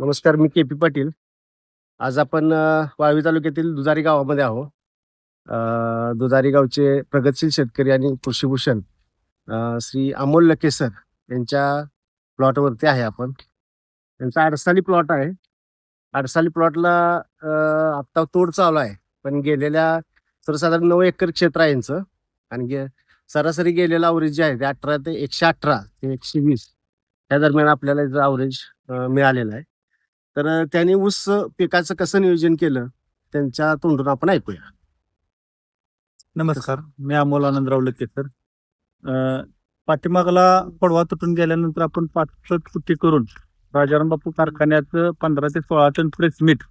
नमस्कार मी के पी पाटील. आज आपण वाळवी तालुक्यातील दुधारी गावामध्ये आहो दुधारी गावचे प्रगतशील शेतकरी आणि कृषीभूषण श्री अमोल लकेसर यांच्या प्लॉटवरती आहे आपण. त्यांचा अडसाली प्लॉट आहे. अडसाली प्लॉटला आत्ता तोड चालू आहे. पण गेलेल्या सर्वसाधारण नऊ एकर क्षेत्र आहे यांचं. आणि गे- सरासरी गेलेलं अवरेज जे आहे ते अठरा ते एकशे अठरा ते एकशे वीस. या दरम्यान आपल्याला याचं अवरेज मिळालेलं आहे. तर त्यांनी ऊस पिकाचं कसं नियोजन केलं? त्यांच्या तोंडून आपण ऐकूया. नमस्कार. मी अमोल आनंदराव लकेकर पाठीमागला पडवा तुटून गेल्यानंतर आपण पाच फुटी करून राजाराम बापू कारखान्यात पंधरा ते सोळा टन प्रेसमीट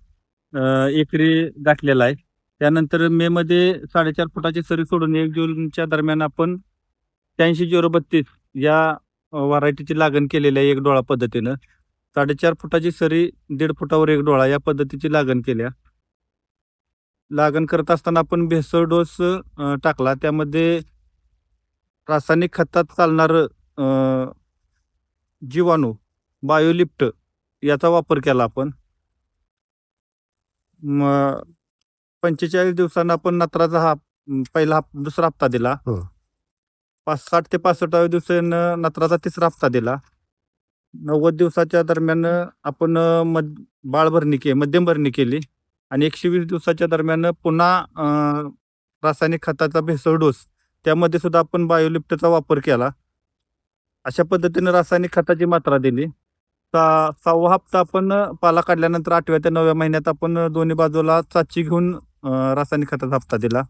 मीठ एकरी गाठलेला आहे. त्यानंतर मे मध्ये साडेचार फुटाची सरी सोडून एक जूनच्या दरम्यान आपण त्याऐंशी झिरो बत्तीस या व्हरायटीची लागण केलेली आहे एक डोळा पद्धतीनं. साडेचार फुटाची सरी दीड फुटावर एक डोळा या पद्धतीची लागण केल्या. लागण करत असताना आपण भेसळ डोस टाकला. त्यामध्ये रासायनिक खतात चालणार जीवाणू बायोलिफ्ट याचा वापर केला आपण. पंचेचाळीस दिवसांना आपण नत्राचा हा पहिला हप दुसरा हप्ता दिला. हो. पाच साठ ते पासष्टाव्या दिवसानं नत्राचा तिसरा हप्ता दिला. नव्वद दिवसाच्या दरम्यान आपण अ, मध बाळ के मध्यमभरणी केली आणि एकशे वीस दिवसाच्या दरम्यान पुन्हा अं, रासायनिक खताचा भेसळ डोस त्यामध्ये सुद्धा आपण बायोलिफ्टचा वापर केला. अशा पद्धतीने रासायनिक खताची मात्रा दिली. सा सहावा हप्ता आपण पाला काढल्यानंतर आठव्या ते नवव्या महिन्यात आपण दोन्ही बाजूला चाची घेऊन अं, रासायनिक खताचा हप्ता दिला.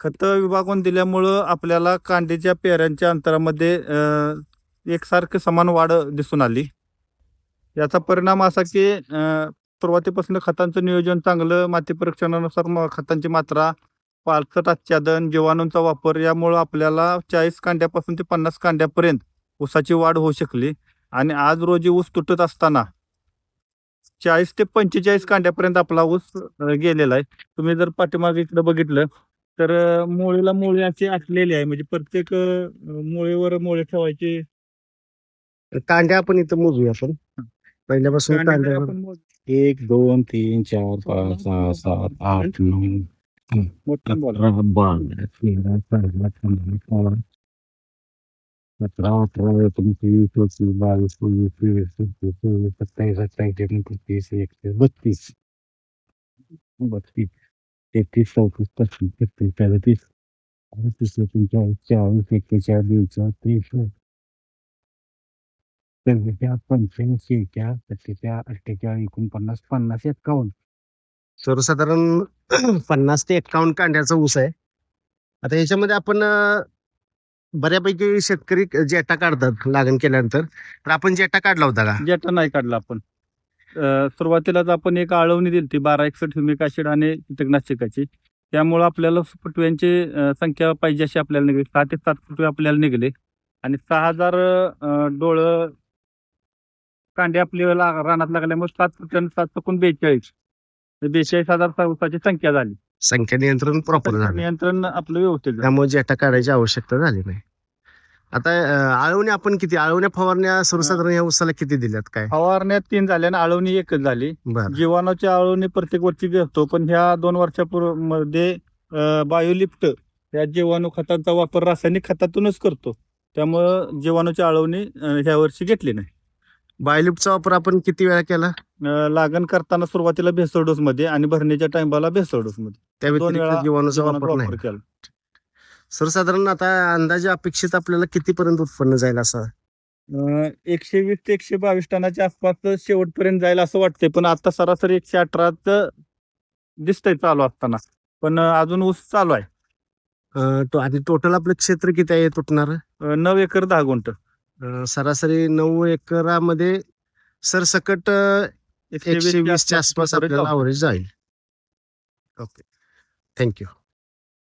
खत विभागून दिल्यामुळं आपल्याला कांद्याच्या पेऱ्यांच्या अंतरामध्ये अं, एकसारखी समान वाढ दिसून आली. याचा परिणाम असा की सुरुवातीपासून खतांचं नियोजन चांगलं माती परीक्षणानुसार म- खतांची मात्रा पालसट आच्छादन जीवाणूंचा वापर यामुळं आपल्याला चाळीस कांड्यापासून ते पन्नास कांड्यापर्यंत ऊसाची वाढ होऊ शकली. आणि आज रोजी ऊस तुटत असताना चाळीस ते पंचेचाळीस कांड्यापर्यंत आपला ऊस गेलेला आहे. तुम्ही जर पाठीमागे इकडं बघितलं तर मुळीला मुळे अशी असलेले आहे. म्हणजे प्रत्येक मुळीवर मुळे ठेवायची कांड्या आपण इथं मोजूया आपण पहिल्यापासून कांडे कांड्या आपण मोज- एक दोन तीन चार पाच सहा सात आठ नऊ मोठं बोला. अठरा बारा तेरा चौदा पंधरा सोळा सतरा अठरा एकोणतीस चौतीस बावीस चोवीस तेवीस चौतीस चोवीस सत्तावीस अठ्ठावीस एकोणतीस एकतीस बत्तीस बत्तीस तेहतीस चौतीस पस्तीस छत्तीस सदतीस अडतीस एकोणचाळीस चाळीस एक्केचाळीस बेचाळीस त्रेचाळीस चव्वेचाळीस पंच्याऐंशी शेहेचाळीस सत्तेचाळीस अठ्ठेचाळीस एकोणपन्नास पन्नास एकावन्न सर्वसाधारण पन्नास ते एक्कावन्न कांड्याचा ऊस आहे. आता याच्यामध्ये आपण अ, बऱ्यापैकी शेतकरी जेटा काढतात लागण केल्यानंतर. तर आपण जेटा काढला होता का? जेटा नाही काढला आपण. अं, सुरुवातीलाच आपण एक आळवणी दिली ती बारा एकसठ ह्युमिक ऍसिड आणि कीटकनाशकाची. त्यामुळं आपल्याला फुटव्यांची अं, संख्या पाहिजे अशी आपल्याला निघाली. सहा ते सात फुटवे आपल्याला निघले. आणि सहा हजार अं, डोळं कांडे आपल्याला रानात लागल्यामुळे सात फुटांनी सात चुकून बेचाळीस. बेचाळीस हजार सावसाची संख्या झाली. संख्या नियंत्रण प्रॉपर झालं. नियंत्रण आपलं व्यवस्थित झालं. त्यामुळे जेटा काढायची आवश्यकता झाली नाही. आता अ, आळवण्या आपण किती आळवण्या फवारण्या सर्वसाधारण या ऊसाला किती दिल्यात काय? फवारण्या तीन झाल्या आणि आळवणी एकच झाली. बर. जीवाणूची आळवणी प्रत्येक वर्षी घेतो पण ह्या दोन वर्षापूर्वीमध्ये बायोलिफ्ट या जीवाणू खतांचा वापर रासायनिक खतातूनच करतो. त्यामुळं जीवाणूची आळवणी अं, ह्या वर्षी घेतली नाही. बायोलिपचा वापर आपण किती वेळा केला? अं, लागण करताना सुरुवातीला भेसळ डोस मध्ये आणि भरण्याच्या टाइमला भेसळ डोस मध्ये त्या दोन व्यतिरिक्त वेळा जीवाणूचा वापर नाही. केला. सर्वसाधारण आता अंदाजे अपेक्षित आपल्याला कितीपर्यंत उत्पन्न जाईल असं? अं, एकशे वीस ते एकशे बावीस टनाच्या आसपास शेवटपर्यंत जाईल असं वाटतंय. पण आता सरासरी एकशे अठराच दिसतंय चालू असताना. पण अं, अजून ऊस चालू आहे. अ, तो आणि टोटल आपलं क्षेत्र किती आहे तुटणार? अं, नऊ एकर दहा गुंठ. सरासरी नऊ एकरामध्ये सरसकट एकशे वीसच्या आसपास आपल्याला अवरेज जाईल. ओके. थँक्यू